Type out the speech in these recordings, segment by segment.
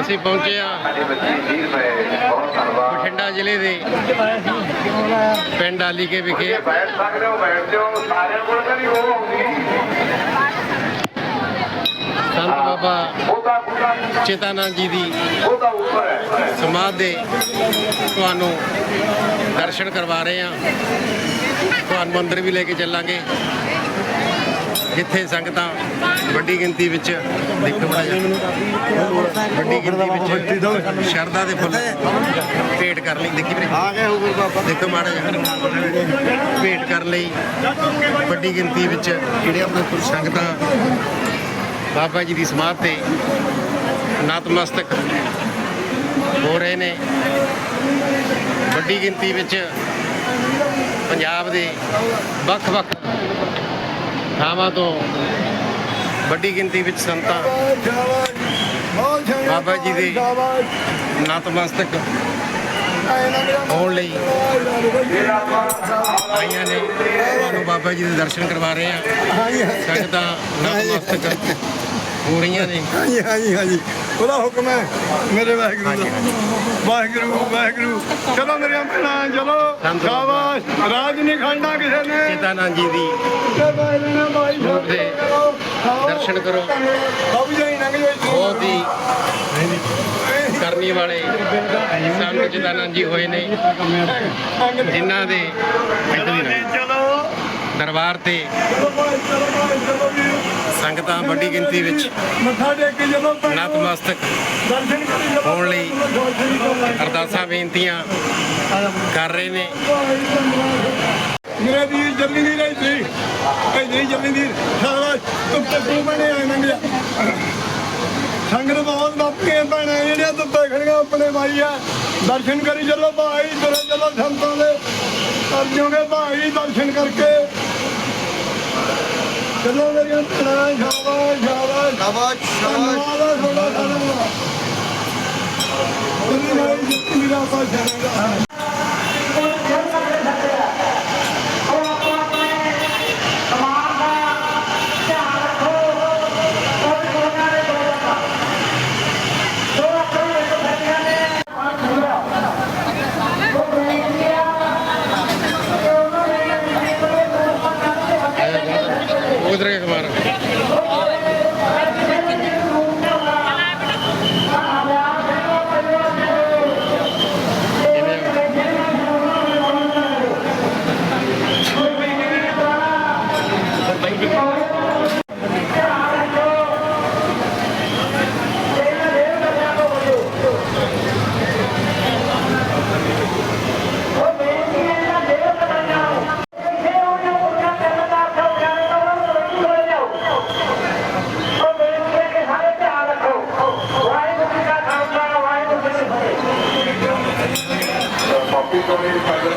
ਅਸੀਂ ਪਹੁੰਚੇ ਆ ਬਠਿੰਡਾ ਜ਼ਿਲ੍ਹੇ ਦੇ ਪਿੰਡ ਆਲੀਕੇ ਵਿਖੇ। ਬੈਠ ਸਕਦੇ ਹੋ ਬੈਠ ਜਾਓ ਸਾਰਿਆਂ ਕੋਲ ਤਾਂ ਨਹੀਂ ਉਹ ਆਉਂਦੀ ਸੰਤ ਬਾਬਾ ਉਹਦਾ ਚੇਤਾਨੰਦ ਜੀ ਦੀ ਸਮਾਧ ਦੇ ਤੁਹਾਨੂੰ ਦਰਸ਼ਨ ਕਰਵਾ ਰਹੇ ਆ ਤੁਹਾਨੂੰ ਅੰਦਰ ਵੀ ਲੈ ਕੇ ਚੱਲਾਂਗੇ। ਜਿੱਥੇ ਸੰਗਤਾਂ ਵੱਡੀ ਗਿਣਤੀ ਵਿੱਚ ਦੇਖੋ ਬੜਾ ਵੱਡੀ ਗਿਣਤੀ ਵਿੱਚ ਸ਼ਰਧਾ ਦੇ ਫੁੱਲ ਭੇਟ ਕਰਨ ਲਈ। ਦੇਖੀ ਵੀਰੇ? ਆ ਗਏ ਹੁਕਮ ਬਾਬਾ। ਦੇਖੋ ਮਾੜਾ ਜਿਹਾ। ਭੇਟ ਕਰਨ ਲਈ ਵੱਡੀ ਗਿਣਤੀ ਵਿੱਚ ਜਿਹੜੇ ਆਪਣੇ ਸੰਗਤਾਂ ਬਾਬਾ ਜੀ ਦੀ ਸਮਾਧ ਤੇ ਨਤਮਸਤਕ ਹੋ ਰਹੇ ਨੇ। ਵੱਡੀ ਗਿਣਤੀ ਵਿੱਚ ਪੰਜਾਬ ਦੇ ਵੱਖ-ਵੱਖ ਥਾਵਾਂ ਤੋਂ ਵੱਡੀ ਗਿਣਤੀ ਵਿੱਚ ਸੰਤਾਂ। ਬਾਬਾ ਜੀ ਦੇ ਨਤਮਸਤਕ ਹੋਣ ਲਈ ਆਈਆਂ ਨੇ। ਤੁਹਾਨੂੰ ਬਾਬਾ ਜੀ ਦੇ ਦਰਸ਼ਨ ਕਰਵਾ ਰਹੇ ਆ ਸੰਗਤਾਂ ਨਤਮਸਤਕ ਹੋ ਰਹੀਆਂ ਨੇ। ਹਾਂਜੀ ਹਾਂਜੀ ਹਾਂਜੀ। ਉਹਦਾ ਹੁਕਮ ਹੈ ਮੇਰੇ ਵਾਹਿਗੁਰੂ ਦਾ। ਵਾਹਿਗੁਰੂ ਵਾਹਿਗੁਰੂ। ਚਲੋ ਮੇਰੀਆਂ ਭੈਣਾਂ ਚਲੋ। ਸ਼ਾਬਾਸ਼। ਰਾਜ ਨਹੀਂ ਖੜਨਾ ਕਿਸੇ ਨੇ। ਚੇਤਾਨੰਦ ਜੀ ਦੀ। ਦਰਸ਼ਨ ਕਰੋ। ਬਾਬੂ ਜੀ ਜਾਓ ਇੱਥੋਂ। ਬਹੁਤ ਹੀ ਕਰਨੀ ਵਾਲੇ ਸੰਤ ਚੇਤਾਨੰਦ ਜੀ ਹੋਏ ਨੇ। ਜਿਨ੍ਹਾਂ ਦੇ ਚਲੋ ਦਰਬਾਰ ਤੇ ਬਾਈ ਬਾਈ ਸੰਗਤਾਂ ਵੱਡੀ ਗਿਣਤੀ ਵਿੱਚ ਮੱਥਾ ਟੇਕ ਕੇ ਚਲੋ ਭੈਣੋ। ਨਤਮਸਤਕ ਹੋਣ ਲਈ। ਅਰਦਾਸਾਂ ਬੇਨਤੀਆਂ ਕਰ ਰਹੇ ਨੇ ਮੇਰੇ ਵੀਰ ਜਲਦੀ ਨਹੀਂ ਰਹੀ ਸੀ ਇਹ ਨਹੀਂ ਜਲਦੀ ਨਹੀਂ ਸ਼ਾਬਾਸ਼ ਤੁਮ ਤੇ ਤੂੰ ਬਣੇ ਆਏ ਨੰਗ ਜਾ ਸੰਗਤ ਬਹੁਤ ਬਾਪੀਆਂ ਭੈਣਾਂ ਜਿਹੜੀਆਂ ਧੁੱਪੇ ਖੜੀਆਂ ਆਪਣੇ ਭਾਈ ਆ ਦਰਸ਼ਨ ਕਰੀ ਚੱਲੋ ਭਾਈ ਤੁਰੇ ਚੱਲੋ ਸੰਤਾਂ ਦੇ ਕਰ ਜੋਗੇ ਭਾਈ ਦਰਸ਼ਨ ਕਰਕੇ ਚਲੋ ਮੇਰੀਆਂ ਭੈਣਾਂ ਸ਼ਾਬਾਸ਼ ਸ਼ਾਬਾਸ਼ ਸ਼ਾਬਾਸ਼ ਧੰਨਵਾਦ ਆ ਤੁਹਾਡਾ ਸਾਰਿਆਂ ਦਾ ਤੁਸੀਂ ਮੇਰੀ ਜਿੱਤੀ ਦਾ ਪਾਸ਼ਾ ਉਧਰ ਕੇ ਕੁਮਾਰ ਕਾਪੀ ਤੋਂ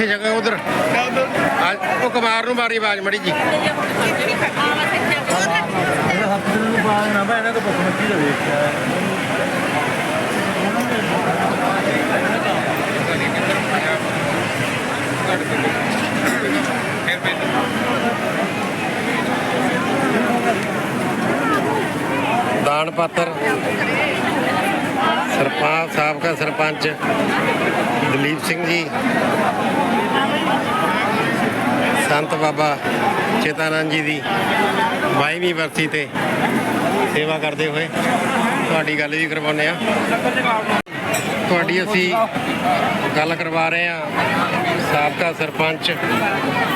ਕਿੱਥੇ ਜਗ੍ਹਾ ਉਧਰ। ਉਹ ਕੁਮਾਰ ਨੂੰ ਮਾਰੀ ਆਵਾਜ਼ ਮੜੀ ਜੀ। ਦਾਨ ਪਾਤਰ। ਸਰਪੰਚ ਸਾਬਕਾ ਸਰਪੰਚ, ਦਲੀਪ ਸਿੰਘ ਜੀ, ਸੰਤ ਬਾਬਾ ਚੇਤਾਨੰਦ ਜੀ ਦੀ 22ਵੀਂ ਵਰਸੀ ਤੇ ਸੇਵਾ ਕਰਦੇ ਹੋਏ ਤੁਹਾਡੀ ਗੱਲ ਵੀ ਕਰਵਾਉਂਦੇ ਆ ਤੁਹਾਡੀ ਅਸੀਂ ਗੱਲ ਕਰਵਾ ਰਹੇ ਆ ਸਾਬਕਾ ਸਰਪੰਚ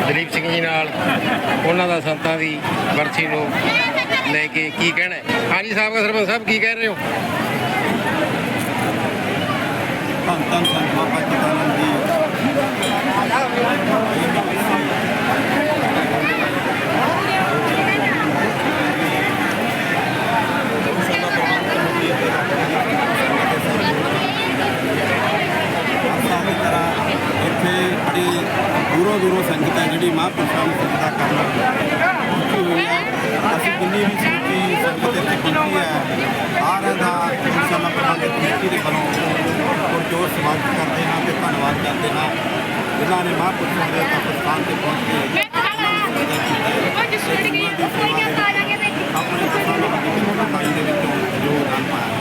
ਦਲੀਪ ਸਿੰਘ ਜੀ ਨਾਲ ਉਹਨਾਂ ਦਾ ਸੰਤਾਂ ਦੀ ਵਰਸੀ ਨੂੰ ਲੈ ਕੇ ਕੀ ਕਹਿਣਾ ਹਾਂਜੀ, ਸਾਬਕਾ ਸਰਪੰਚ ਸਾਹਿਬ, ਕੀ ਕਹਿ ਰਹੇ ਹੋ? ค当า ਧੰਨਵਾਦ ਕਰਦੇ ਹਾਂ। ਜਿਨ੍ਹਾਂ ਨੇ ਮਹਾਂਪੁਰਸ਼ਾਂ ਦੇ ਸਥਾਨ ਤੇ ਪਹੁੰਚ ਕੇ ਆਪਣੇ ਦਸਾਂ ਨਾਲ ਦੀ ਕਮਾਈ ਦੇ ਵਿੱਚੋਂ ਯੋਗਦਾਨ ਪਾਇਆ।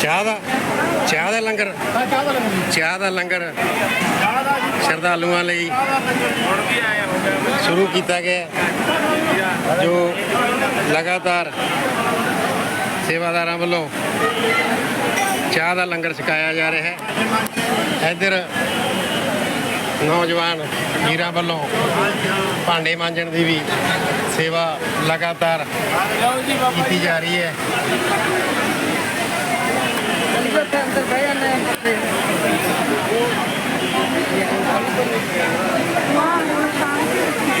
ਚਾਹ ਦਾ। ਚਾਹ ਦਾ ਲੰਗਰ? ਚਾਹ ਦਾ ਲੰਗਰ ਸ਼ਰਧਾਲੂਆਂ ਲਈ ਸ਼ੁਰੂ ਕੀਤਾ ਗਿਆ ਜੋ ਲਗਾਤਾਰ ਸੇਵਾਦਾਰਾਂ ਵੱਲੋਂ ਚਾਹ ਦਾ ਲੰਗਰ ਛਕਾਇਆ ਜਾ ਰਿਹਾ ਹੈ। ਇੱਧਰ ਨੌਜਵਾਨ ਵੀਰਾਂ ਵੱਲੋਂ ਭਾਂਡੇ ਮਾਂਜਣ ਦੀ ਵੀ ਸੇਵਾ ਲਗਾਤਾਰ ਕੀਤੀ ਜਾ ਰਹੀ ਹੈ।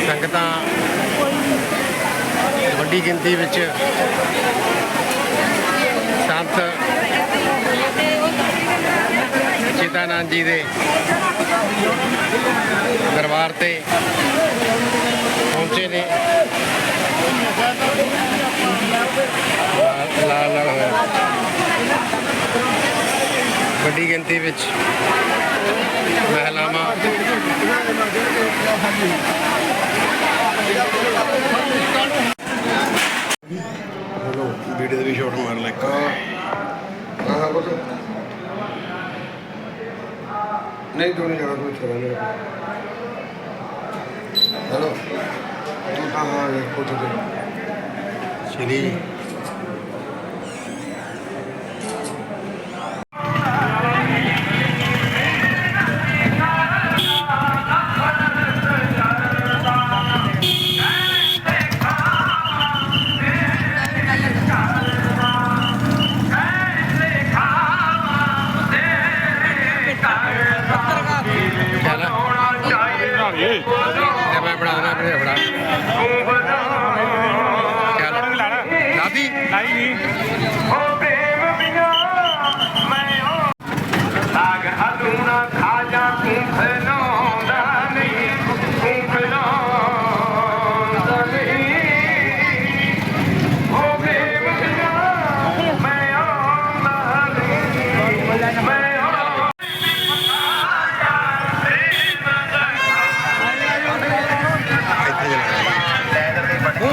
ਸੰਗਤਾਂ ਵੱਡੀ ਗਿਣਤੀ ਵਿੱਚ ਸੰਤ ਚੇਤਾਨੰਦ ਜੀ ਦੇ ਦਰਬਾਰ ਤੇ ਪਹੁੰਚੇ ਨੇ। ਲਾਲ ਲਾਲ ਹੋਇਆ। ਵੱਡੀ ਗਿਣਤੀ ਵਿੱਚ ਮਹਿਲਾਵਾਂ ਹੈਲੋ ਵੀਡੀਓ ਦੇ ਵੀ ਸ਼ਾਟ ਮਾਰ ਲੈ ਕਾ ਹਾਂ ਹਾਂ ਬੋਲੋ। ਨਹੀਂ ਤੂੰ ਨਹੀਂ ਜਾਣਾ ਤੂੰ ਚਲਾ ਲੈ। ਹੈਲੋ ਹਾਂ ਹਾਂ ਇਹ ਫੋਟੋ ਦੇ ਚੱਲ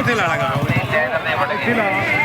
ਜਲਾ ਉਹ ਤੇ ਲਾ।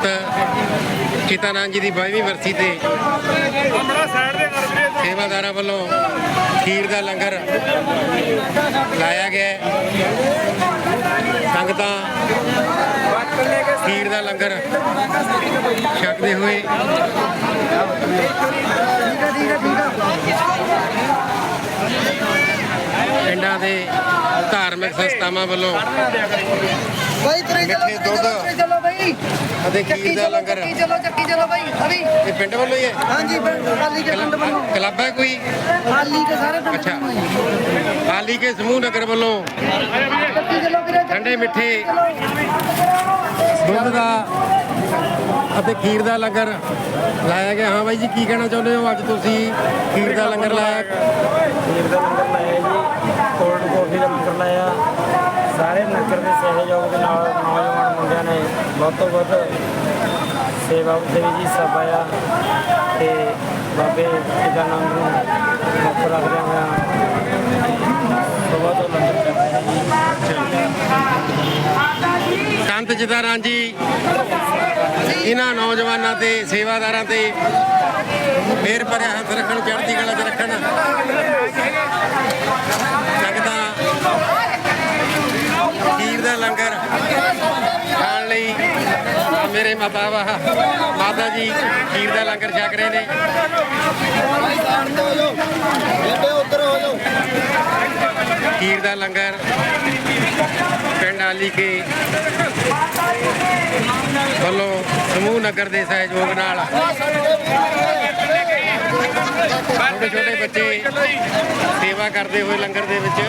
ਲਗਾ ਚੇਤਾਨੰਦ ਜੀ ਦੀ 22ਵੀਂ ਵਰਸੀ ਤੇ ਸੇਵਾਦਾਰਾਂ ਵੱਲੋਂ ਖੀਰ ਦਾ ਲੰਗਰ ਲਾਇਆ ਗਿਆ ਸੰਗਤਾਂ ਖੀਰ ਦਾ ਲੰਗਰ ਛਕਦੇ ਹੋਏ ਪਿੰਡਾਂ ਦੇ ਧਾਰਮਿਕ ਸੰਸਥਾਵਾਂ ਵੱਲੋਂ ਭਾਈ ਤਰੇ ਚਲੋ ਮਿੱਠੇ ਦੁੱਧ। ਚਲੋ ਭਾਈ ਅਤੇ ਚੱਕੀ ਖੀਰ ਦਾ ਚਲੋ ਲੰਗਰ? ਚੱਕੀ ਚਲੋ ਚੱਕੀ ਚਲੋ ਭਾਈ ਅਭੀ ਇਹ ਪਿੰਡ ਵੱਲੋਂ ਹੀ ਹੈ? ਹਾਂਜੀ ਹਾਲੀ ਕੇ ਪਿੰਡ ਵੱਲੋਂ। ਕਲੱਬ ਹੈ ਕੋਈ? ਹਾਲੀ ਕੇ ਸਾਰੇ ਪਿੰਡ ਅੱਛਾ। ਵੱਲੋਂ ਹਾਲੀ ਕੇ ਸਮੂਹ ਨਗਰ ਵੱਲੋਂ? ਚੱਕੀ ਚਲੋ ਵੀਰੇ ਠੰਡੇ ਮਿੱਠੇ। ਦੁੱਧ ਦਾ ਅਤੇ ਖੀਰ ਦਾ ਲੰਗਰ ਲਾਇਆ ਗਿਆ। ਹਾਂ ਬਾਈ ਜੀ ਕੀ ਕਹਿਣਾ ਚਾਹੁੰਦੇ ਹੋ? ਅੱਜ ਤੁਸੀਂ ਖੀਰ ਦਾ ਲੰਗਰ ਲਾਇਆ। ਖੀਰ ਦਾ ਲੰਗਰ ਲਾਇਆ ਜੀ ਕੋਲਡ ਕਾਫੀ ਦਾ ਲੰਗਰ ਲਾਇਆ। ਸਾਰੇ ਨਗਰ ਦੇ ਸਹਿਯੋਗ ਦੇ ਨਾਲ ਨੌਜਵਾਨ ਮੁੰਡਿਆਂ ਨੇ ਵੱਧ ਤੋਂ ਵੱਧ ਸੇਵਾ ਦੇ ਵਿੱਚ ਹਿੱਸਾ ਪਾਇਆ ਤੇ ਬਾਬੇ ਚਿਦਾਨੰਦ ਨੂੰ ਮੁੱਖ ਰੱਖਦਿਆਂ ਹੋਇਆ ਸੁਬਾਹ ਤੋਂ ਲੰਗਰ ਚੱਲ ਸੰਤ ਜਦਾਰਾਂ ਜੀ, ਇਹਨਾਂ ਨੌਜਵਾਨਾਂ ਤੇ ਸੇਵਾਦਾਰਾਂ ਤੇ ਮੇਰ ਭਰਿਆ ਹੱਥ ਰੱਖਣ, ਚੜ੍ਹਦੀ ਕਲਾ 'ਚ ਰੱਖਣ। ਸੰਗਤਾਂ ਦਾ ਲੰਗਰ ਖਾਣ ਲਈ ਮੇਰੇ ਮਾਤਾ ਵਾ ਮਾਤਾ ਜੀ ਖੀਰ ਦਾ ਲੰਗਰ ਛਕ ਰਹੇ ਨੇ। ਖੀਰ ਦਾ ਲੰਗਰ ਪਿੰਡ ਆਲੀ ਕੇ ਵੱਲੋਂ ਸਮੂਹ ਨਗਰ ਦੇ ਸਹਿਯੋਗ ਨਾਲ ਛੋਟੇ ਛੋਟੇ ਬੱਚੇ ਸੇਵਾ ਕਰਦੇ ਹੋਏ ਲੰਗਰ ਦੇ ਵਿੱਚ